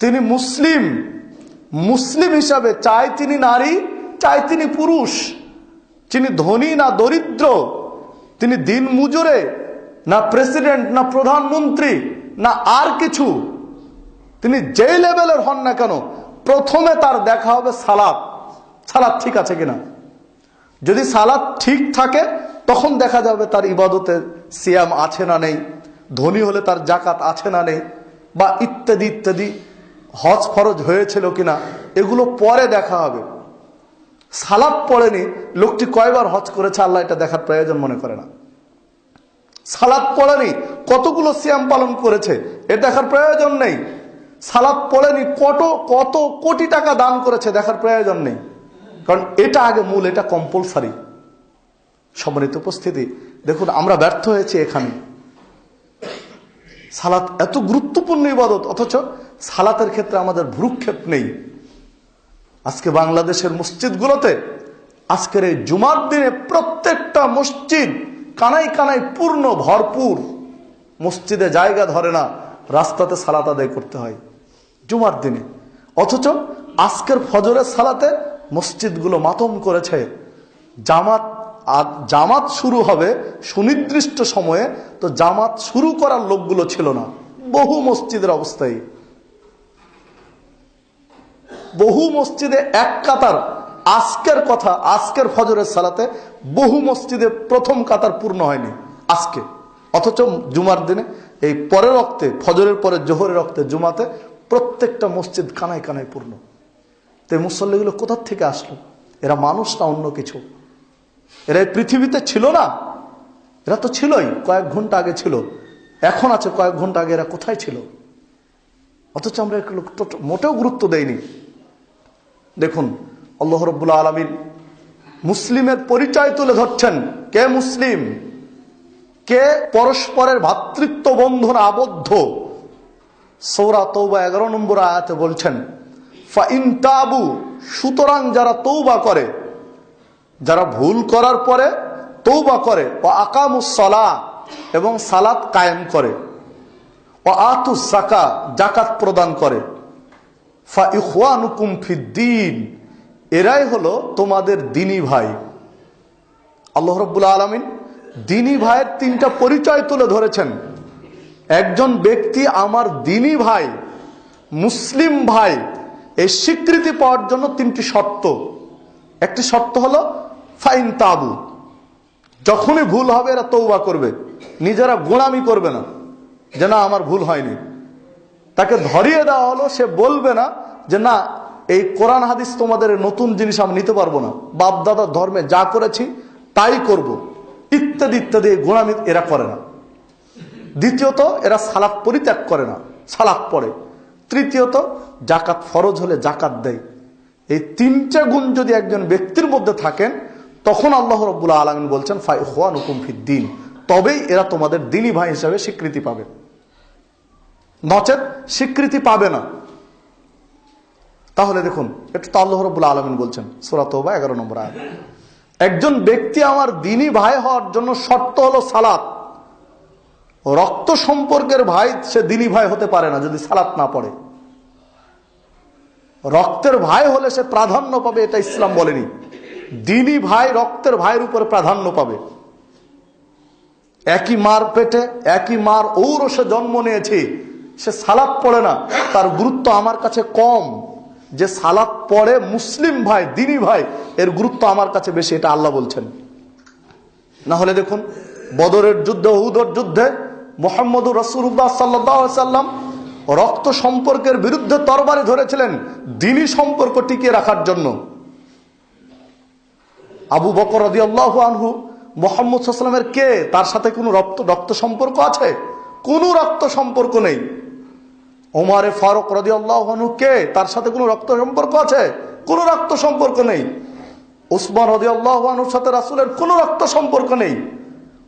তিনি মুসলিম। মুসলিম হিসাবে চাই তিনি নারী, চাই তিনি পুরুষ। তিনি ধনী না দরিদ্র। তিনি দিন মুজুরে, না প্রেসিডেন্ট, না প্রধানমন্ত্রী, না আর কিছু। তিনি যে লেভেলের হন না কেন, প্রথমে তার দেখা হবে সালাদ। সালাদ ঠিক আছে কিনা? যদি সালাদ ঠিক থাকে, তখন দেখা যাবে তার ইবাদতে সিয়াম আছে না নেই, ধনী হলে তার জাকাত আছে না নেই, বা ইত্যাদি ইত্যাদি। হজ ফরজ হয়েছিল কিনা, এগুলো পরে দেখা হবে। সালাদ পড়েনি, লোকটি কয়বার হজ করেছে আল্লাহ এটা দেখার প্রয়োজন মনে করে না। সালাদ পড়েনি, কতগুলো সিয়াম পালন করেছে, এ দেখার প্রয়োজন নেই। সালাদ পড়েনি, কত কত কোটি টাকা দান করেছে, দেখার প্রয়োজন নেই। কারণ এটা আগে মূল, এটা কম্পালসারি সম্মানিত উপস্থিতি, দেখুন, আমরা ব্যর্থ হয়েছি এখানে। সালাত এত গুরুত্বপূর্ণ ইবাদত, অথচ সালাতের ক্ষেত্রে আমাদের ভ্রুক্ষেপ নেই। আজকে বাংলাদেশের মসজিদগুলোতে আজকের এই জুমার দিনে প্রত্যেকটা মসজিদ কানাই কানাই পূর্ণ, ভরপুর। মসজিদে জায়গা ধরে না, রাস্তাতে সালাত আদায় করতে হয় জুমার দিনে। অথচ আজকের ফজরের সালাতে মসজিদগুলো মাতম করেছে। জামাত আর জামাত শুরু হবে সুনির্দিষ্ট সময়ে, তো জামাত শুরু করার লোকগুলো ছিল না। বহু মসজিদের অবস্থায় বহু মসজিদে এক কাতার আজকের কথা, আজকের ফজরের সালাতে বহু মসজিদে প্রথম কাতার পূর্ণ হয়নি, আজকে। অথচ জুমার দিনে, এই পরের রক্তে, ফজরের পরে জোহরের রক্তে, জুমাতে প্রত্যেকটা মসজিদ কানায় কানায় পূর্ণ। তো এই মুসল্লিগুলো কোথার থেকে আসলো? এরা মানুষ না অন্য কিছু? এরা এই পৃথিবীতে ছিল না? এরা তো ছিলই, কয়েক ঘণ্টা আগে ছিল। এখন আছে কয়েক ঘণ্টা আগে এরা কোথায় ছিল? অথচ আমরা এগুলো মোটেও গুরুত্ব দেইনি। দেখুন, আল্লাহ রব্বুল্লা আলমিন মুসলিমের পরিচয় তুলে ধরছেন। কে মুসলিম? কে পরস্পরের ভাতৃত্ব বন্ধন আবদ্ধ? সৌরা তৌবা এগারো নম্বর আয়াতে বলছেন, ফাইন তাবু সুতরাং যারা তৌবা করে, যারা ভুল করার পরে তৌবা করে ও আকামুসলা এবং সালাত কায়েম করে ও আতু সাকা জাকাত প্রদান করে। ফা ইখওয়ানুকুম ফিদ্দিন। এরাই হলো তোমাদের দিনী ভাই। আল্লাহ রব্বুল আলমিন দিনী ভাইয়ের তিনটা পরিচয় তুলে ধরেছেন। একজন ব্যক্তি আমার দিনী ভাই, মুসলিম ভাই, এই স্বীকৃতি পাওয়ার জন্য তিনটি শর্ত। একটি শর্ত হলো, ফাইন তাবু। যখনই ভুল হবে এরা তৌবা করবে। নিজেরা গোড়ামি করবে না। যে না, আমার ভুল হয়নি। তাকে ধরিয়ে দেওয়া হলো, সে বলবে না যে, না, এই কোরআন হাদিস তোমাদের নতুন জিনিস আমি নিতে পারব না। বাপ দাদার ধর্মে যা করেছি, তাই করব। ইত্যাদি ইত্যাদি গোড়ামি এরা করে না। দ্বিতীয়ত, এরা সালাক পরিত্যাগ করে না সালাক পড়ে। তৃতীয়ত জাকাত ফরজ হলে জাকাত দেয়। এই তিনটে গুণ যদি একজন ব্যক্তির মধ্যে থাকেন, তখন আল্লাহ রব্বুল্লা আলমিন বলছেন ফাই হোয়ান হুকুম দিন। তবেই এরা তোমাদের দিনী ভাই হিসাবে স্বীকৃতি পাবে। নচেত স্বীকৃতি পাবে না। তাহলে দেখুন একটু তো আল্লাহ রব্বুল্লা আলমিন বলছেন সুরাত বা এগারো নম্বর আয় একজন ব্যক্তি আমার দিনী ভাই হওয়ার জন্য শর্ত হলো সালাত। রক্ত সম্পর্কের ভাই সে দিনী ভাই হতে পারে না, যদি সালাত না পড়ে। রক্তের ভাই হলে সে প্রাধান্য পাবে, এটা ইসলাম বলেনি। দিনী ভাই রক্তের ভাইয়ের উপরে প্রাধান্য পাবে। একই মার পেটে, একই মার ঔরসে জন্ম নিয়েছি। সে সালাদ পড়ে না। তার গুরুত্ব আমার কাছে কম। যে সালাদ পড়ে মুসলিম ভাই, দিনী ভাই, এর গুরুত্ব আমার কাছে বেশি, এটা আল্লাহ বলছেন। না হলে দেখুন, বদরের যুদ্ধে হুদর যুদ্ধে মোহাম্মদ রসুল্লাহ সাল্লাম রক্ত সম্পর্কের বিরুদ্ধে তরবারি ধরেছিলেন দিনী সম্পর্ক টিকিয়ে রাখার জন্য। আবু বকর রদি আল্লাহ আনহু মোহাম্মদ সাল্লামের কে? তার সাথে কোনো রক্ত রক্ত সম্পর্ক আছে? কোনো রক্ত সম্পর্ক নেই। ওমারে ফারুক আল্লাহনু কে তার সাথে কোনো রক্ত সম্পর্ক আছে? কোনো রক্ত সম্পর্ক নেই। উসমান রদি আল্লাহনুর সাথে রাসুলের কোনো রক্ত সম্পর্ক নেই।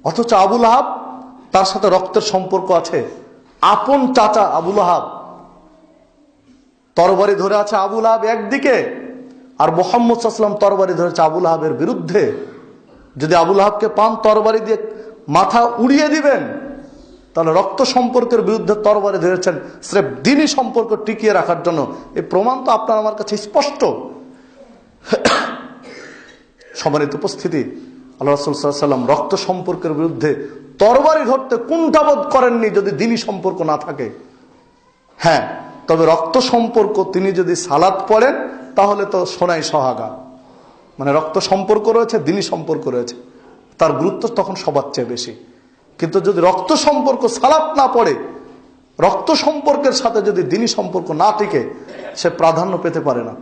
অথচ আবুল আহাব তার সাথে রক্তের সম্পর্ক আছে। আপন চাচা আবুল আহাব। তরবারি ধরে আছে আবুল আহাব একদিকে, আর মোহাম্মদ সাল্লাম তরবারি ধরেছে আবুল আহাবের বিরুদ্ধে। যদি আবুল আহাবকে পান তরবারি দিয়ে মাথা উড়িয়ে দিবেন তাহলে রক্ত সম্পর্কের বিরুদ্ধে তরবারে ধরেছেন, স্রেফ দিনই সম্পর্ক টিকিয়ে রাখার জন্য। এই প্রমাণ তো আপনার আমার কাছে স্পষ্ট। সম্মানিত উপস্থিতি, আল্লাহ রসুল্লাহাম রক্ত সম্পর্কের বিরুদ্ধে তরবারি ধরতে কুণ্ঠাবোধ করেননি যদি দিনই সম্পর্ক না থাকে। হ্যাঁ তবে রক্ত সম্পর্ক তিনি যদি সালাদ পড়েন, তাহলে তো সোনাই সহাগা। মানে রক্ত সম্পর্ক রয়েছে দিনই সম্পর্ক রয়েছে। তার গুরুত্ব তখন সবার চেয়ে বেশি। কিন্তু যদি রক্ত সম্পর্ক সালাত না পড়ে, রক্ত সম্পর্কের সাথে যদি দিনী সম্পর্ক না টিকে, সে প্রাধান্য পেতে পারে না।